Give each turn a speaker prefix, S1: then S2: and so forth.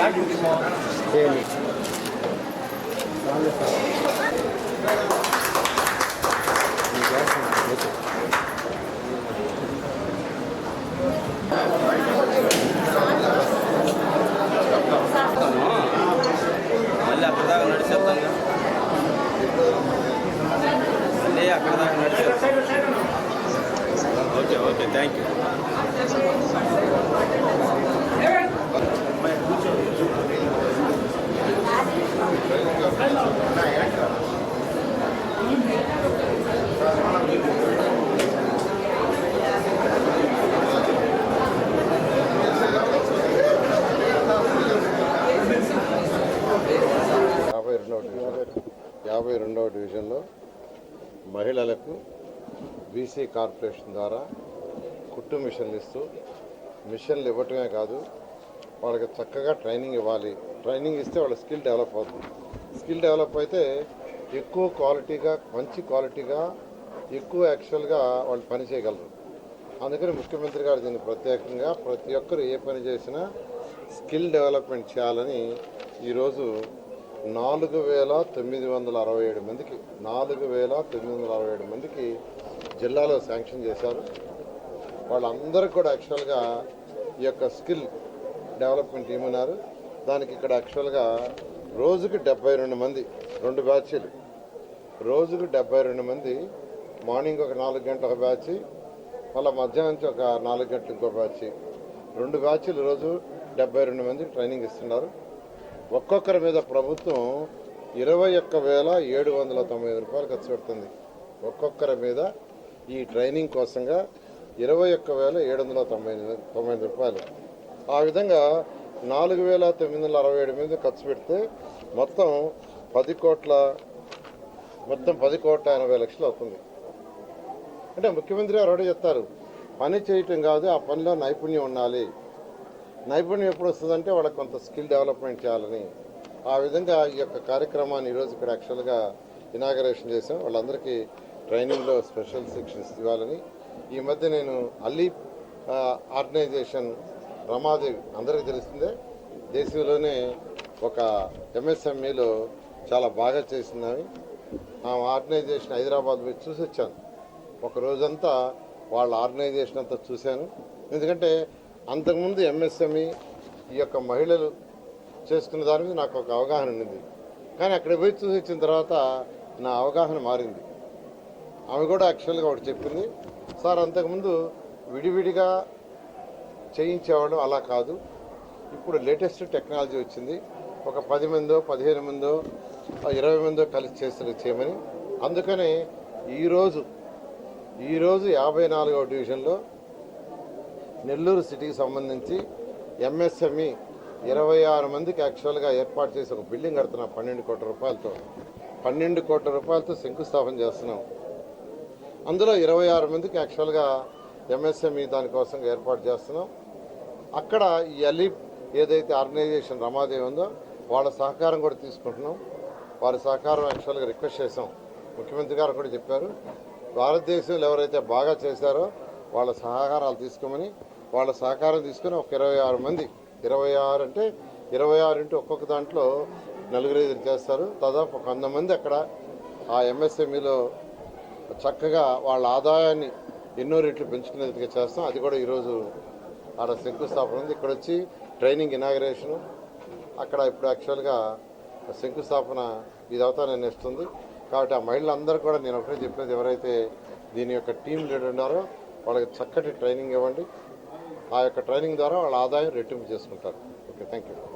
S1: Daily
S2: మళ్ళీ అక్కడ దాకా నడిచేస్తాం మళ్ళీ అక్కడ దాకా నడిచేస్తాం ఓకే ఓకే థ్యాంక్ యూ
S3: యాభై రెండవ డివిజన్ యాభై రెండవ డివిజన్లో మహిళలకు బీసీ కార్పొరేషన్ ద్వారా కుట్టు మిషన్లు ఇస్తూ మిషన్లు ఇవ్వటమే కాదు వాళ్ళకి చక్కగా ట్రైనింగ్ ఇవ్వాలి. ట్రైనింగ్ ఇస్తే వాళ్ళ స్కిల్ డెవలప్ అవుతుంది. స్కిల్ డెవలప్ అయితే ఎక్కువ క్వాలిటీగా మంచి క్వాలిటీగా ఎక్కువ యాక్చువల్గా వాళ్ళు పని చేయగలరు. అందుకని ముఖ్యమంత్రి గారు దీన్ని ప్రత్యేకంగా ప్రతి ఒక్కరు ఏ పని చేసినా స్కిల్ డెవలప్మెంట్ చేయాలని ఈరోజు నాలుగు వేల తొమ్మిది వందల అరవై ఏడు మందికి నాలుగు వేల తొమ్మిది వందల అరవై ఏడు మందికి జిల్లాలో శాంక్షన్ చేశారు. వాళ్ళందరూ కూడా యాక్చువల్గా ఈ యొక్క స్కిల్ డెవలప్మెంట్ ఏమన్నారు దానికి ఇక్కడ యాక్చువల్గా రోజుకి డెబ్బై రెండు మంది రెండు బ్యాచీలు. రోజుకు డెబ్బై రెండు మంది మార్నింగ్ ఒక నాలుగు గంటల ఒక బ్యాచ్ మళ్ళీ మధ్యాహ్నం నుంచి ఒక నాలుగు గంటలకు ఇంకో బ్యాచ్. రెండు బ్యాచ్లు రోజు డెబ్బై రెండు మందికి ట్రైనింగ్ ఇస్తున్నారు. ఒక్కొక్కరి మీద ప్రభుత్వం ఇరవై ఒక్క వేల ఏడు వందల తొంభై ఐదు రూపాయలు ఖర్చు పెడుతుంది. ఒక్కొక్కరి మీద ఈ ట్రైనింగ్ కోసంగా ఇరవై ఒక్క వేల ఏడు వందల తొంభై తొంభై ఐదు రూపాయలు. ఆ విధంగా నాలుగు వేల తొమ్మిది వందల అరవై ఏడు మీద ఖర్చు పెడితే మొత్తం పది కోట్ల మొత్తం పది కోట్ల ఎనభై లక్షలు అవుతుంది. అంటే ముఖ్యమంత్రి గారు ఒకటే చెప్తారు పని చేయటం కాదు ఆ పనిలో నైపుణ్యం ఉండాలి. నైపుణ్యం ఎప్పుడు వస్తుందంటే వాళ్ళకి కొంత స్కిల్ డెవలప్మెంట్ చేయాలని ఆ విధంగా ఈ యొక్క కార్యక్రమాన్ని ఈరోజు ఇక్కడ యాక్చువల్గా ఇనాగరేషన్ చేసాం వాళ్ళందరికీ ట్రైనింగ్లో స్పెషల్ శిక్షణ ఇవ్వాలని. ఈ మధ్య నేను అల్లీ ఆర్గనైజేషన్ రమాదేవి అందరికీ తెలిసిందే దేశంలోనే ఒక ఎంఎస్ఎంఈలో చాలా బాగా చేసిందని ఆ ఆర్గనైజేషన్ హైదరాబాద్ పోయి చూసి వచ్చాను ఒక రోజంతా వాళ్ళ ఆర్గనైజేషన్ అంతా చూశాను. ఎందుకంటే అంతకుముందు ఎంఎస్ఎంఈ ఈ యొక్క మహిళలు చేసుకున్న దాని మీద నాకు ఒక అవగాహన ఉండింది. కానీ అక్కడ పోయి చూసి వచ్చిన తర్వాత నా అవగాహన మారింది. ఆమె కూడా యాక్చువల్గా ఒకటి చెప్పింది సార్ అంతకుముందు విడివిడిగా చేయించేవాడు అలా కాదు. ఇప్పుడు లేటెస్ట్ టెక్నాలజీ వచ్చింది. ఒక పది మందో పదిహేను మందో ఇరవై మందో కలిసి చేస్తారు చేయమని. అందుకనే ఈరోజు ఈరోజు యాభై నాలుగవ డివిజన్లో నెల్లూరు సిటీకి సంబంధించి ఎంఎస్ఎంఈ ఇరవై ఆరు మందికి యాక్చువల్గా ఏర్పాటు చేసి ఒక బిల్డింగ్ కడుతున్నాం పన్నెండు కోట్ల రూపాయలతో. పన్నెండు కోట్ల రూపాయలతో శంకుస్థాపన చేస్తున్నాం. అందులో ఇరవై ఆరు మందికి యాక్చువల్గా ఎంఎస్ఎంఈ దానికోసం ఏర్పాటు చేస్తున్నాం. అక్కడ ఈ అలీప్ ఏదైతే ఆర్గనైజేషన్ రమాదేవి ఉందో వాళ్ళ సహకారం కూడా తీసుకుంటున్నాం. వారి సహకారం యాక్చువల్గా రిక్వెస్ట్ చేసాం ముఖ్యమంత్రి గారు కూడా చెప్పారు. భారతదేశంలో ఎవరైతే బాగా చేశారో వాళ్ళ సహకారాలు తీసుకోమని వాళ్ళ సహకారం తీసుకొని ఒక ఇరవై ఆరు మంది ఇరవై ఆరు అంటే ఇరవై ఆరు ఇంటూ ఒక్కొక్క దాంట్లో నలుగురు ఐదుగురు చేస్తారు. దాదాపు ఒక వంద మంది అక్కడ ఆ ఎంఎస్ఎంఈలో చక్కగా వాళ్ళ ఆదాయాన్ని ఎన్నో రెట్లు పెంచుకునేదిగా చేస్తాం. అది కూడా ఈరోజు ఆడ శంకుస్థాపన ఉంది. ఇక్కడ వచ్చి ట్రైనింగ్ ఇనాగరేషను. అక్కడ ఇప్పుడు యాక్చువల్గా శంకుస్థాపన ఇది అవుతానే ఇస్తుంది కాబట్టి ఆ మహిళలందరూ కూడా నేను ఒకటే చెప్పేది ఎవరైతే దీని యొక్క టీం లీడర్ ఉన్నారో వాళ్ళకి చక్కటి ట్రైనింగ్ ఇవ్వండి. ఆ యొక్క ట్రైనింగ్ ద్వారా వాళ్ళ ఆదాయం రెట్టింపు చేసుకుంటారు. Okay thank you